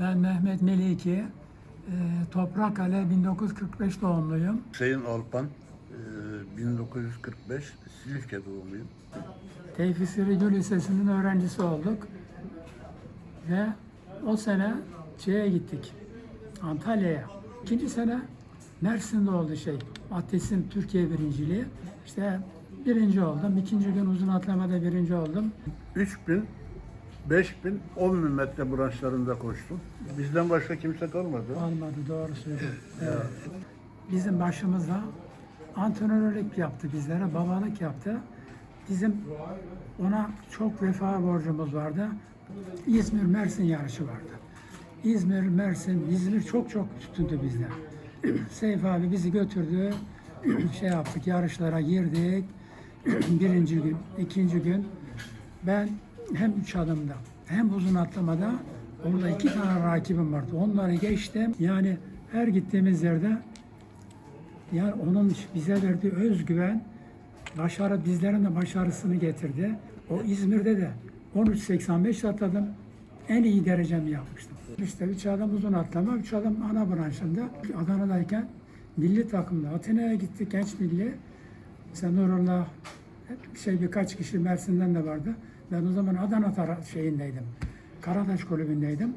Ben Mehmet Meliki, e, Toprakkale 1945 doğumluyum. Hüseyin Alpan, e, 1945 Silifke doğumluyum. Tevfik Sırrıgül Lisesi'nin öğrencisi olduk. Ve o sene şeye gittik, Antalya'ya. İkinci sene Mersin'de oldu şey, atletizm Türkiye birinciliği. İşte birinci oldum. İkinci gün uzun atlamada birinci oldum. 3000, 5000, 10 bin metre branşlarında koştum. Bizden başka kimse kalmadı. Olmadı doğru söylüyorsun. Evet. Bizim başımızda antrenörlük yaptı bizlere, babalık yaptı. Bizim ona çok vefa borcumuz vardı. İzmir Mersin yarışı vardı. İzmir, Mersin, İzmir çok çok tutundu bizde. Seyf abi bizi götürdü. şey yaptık, yarışlara girdik. Birinci gün, ikinci gün ben hem üç adımda hem uzun atlamada orada iki tane rakibim vardı. Onları geçtim. Yani her gittiğimiz yerde yani onun bize verdiği özgüven başarı bizlerin de başarısını getirdi. O İzmir'de de 13.85 atladım. En iyi derecemi yapmıştım. İşte üç adam uzun atlama, üç adam ana branşında. Adana'dayken milli takımda Atina'ya gittik genç milli. Mesela Nurullah şey birkaç kişi Mersin'den de vardı. Ben o zaman Adana tara- şeyindeydim. Karataş kulübündeydim.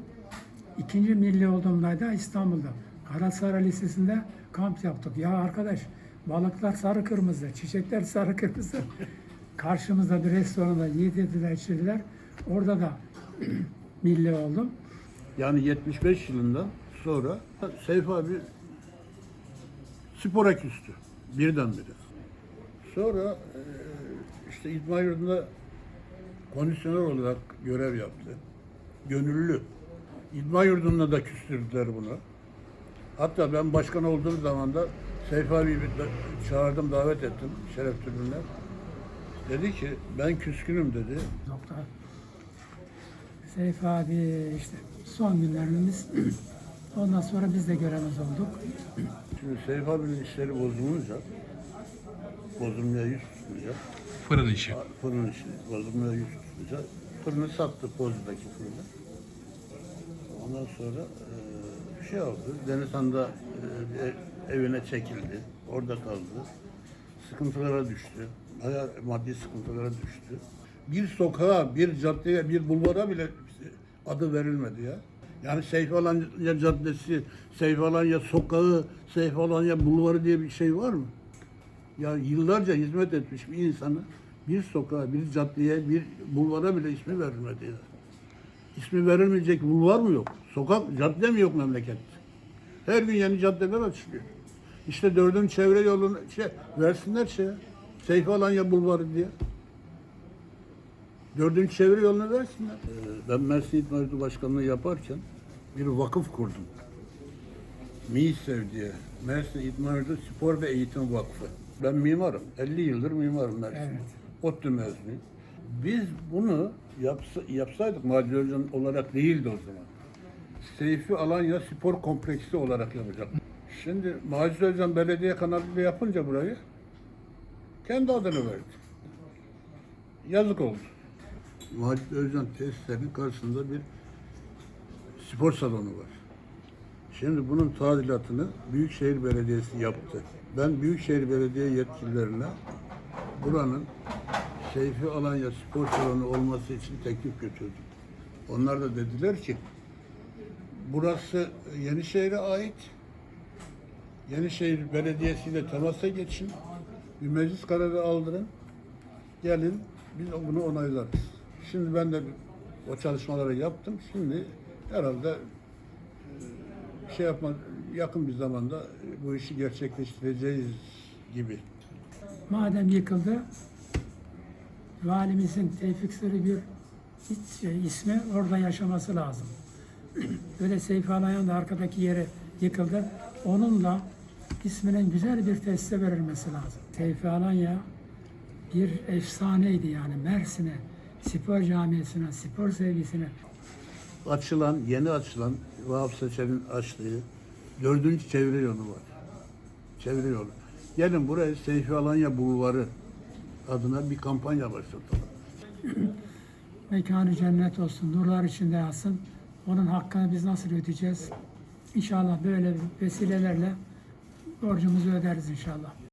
İkinci milli olduğumda da İstanbul'da. Galatasaray Lisesi'nde kamp yaptık. Ya arkadaş balıklar sarı kırmızı, çiçekler sarı kırmızı. Karşımızda bir restoranda yedirdiler, içirdiler. Orada da milli oldum. Yani 75 yılından sonra Seyf abi spora küstü. Birdenbire. Sonra e, işte İdman Yurdu'nda kondisyoner olarak görev yaptı. Gönüllü. İdman Yurdu'nda da küstürdüler bunu. Hatta ben başkan olduğum zaman da Seyf abiyi çağırdım, davet ettim şeref tribününe. Dedi ki ben küskünüm dedi. Doktor. Seyf abi işte son günlerimiz. Ondan sonra biz de göremez olduk. Şimdi Seyf abinin işleri bozulunca, bozulmaya yüz tutunca, Fırın işi. fırın işi bozulmaya yüz tutunca, fırını sattı Pozcu'daki fırını. Ondan sonra e, şey oldu, Denizhan'da e, ev- evine çekildi, orada kaldı. Sıkıntılara düştü, bayağı maddi sıkıntılara düştü. Bir sokağa, bir caddeye, bir bulvara bile adı verilmedi ya. Yani Seyfi Alanya Caddesi, Seyfi Alanya Sokağı, Seyfi Alanya Bulvarı diye bir şey var mı? Ya yıllarca hizmet etmiş bir insana bir sokağa, bir caddeye, bir bulvara bile ismi verilmedi. İsmi verilmeyecek bulvar mı yok? Sokak, cadde mi yok memlekette? Her gün yeni caddeler açılıyor. İşte dördün çevre yolunu şey, versinler şey. Seyfi Alanya Bulvarı diye. Dördüncü çevre yolunu versinler. Ee, Ben Mersin İdman Yurdu Başkanlığı yaparken bir vakıf kurdum. MİSEV diye. Mersin İdman Yurdu Spor ve Eğitim Vakfı. Ben mimarım. 50 yıldır mimarım Mersin'de. Evet. ODTÜ mezunuyum. Biz bunu yapsa, yapsaydık Macide Hocam olarak değildi o zaman. Seyfi Alanya Spor Kompleksi olarak yapacak. Şimdi Macide Hocam belediye kanalıyla yapınca burayı kendi adını verdi. Yazık oldu. Macide Özcan tesislerinin karşısında bir spor salonu var. Şimdi bunun tadilatını Büyükşehir Belediyesi yaptı. Ben Büyükşehir Belediye yetkililerine buranın Seyfi Alanya Spor Salonu olması için teklif götürdüm. Onlar da dediler ki burası Yenişehir'e ait. Yenişehir Belediyesi ile temasa geçin. Bir meclis kararı aldırın. Gelin biz bunu onaylarız. Şimdi ben de o çalışmaları yaptım. Şimdi herhalde şey yapma yakın bir zamanda bu işi gerçekleştireceğiz gibi. Madem yıkıldı, valimizin Tevfik Sarıgül hiç şey, ismi orada yaşaması lazım. Böyle Seyfi Alayan da arkadaki yeri yıkıldı. Onunla isminin güzel bir tesise verilmesi lazım. Seyfi Alanya bir efsaneydi yani Mersin'e, spor camiasına, spor sevgisine Açılan, yeni açılan Vahap Seçer'in açtığı dördüncü çevre yolu var. Çevre yolu. Gelin buraya Seyfi Alanya Bulvarı adına bir kampanya başlatalım. mekanı cennet olsun, nurlar içinde yatsın. Onun hakkını biz nasıl ödeyeceğiz? İnşallah böyle vesilelerle borcumuzu öderiz inşallah.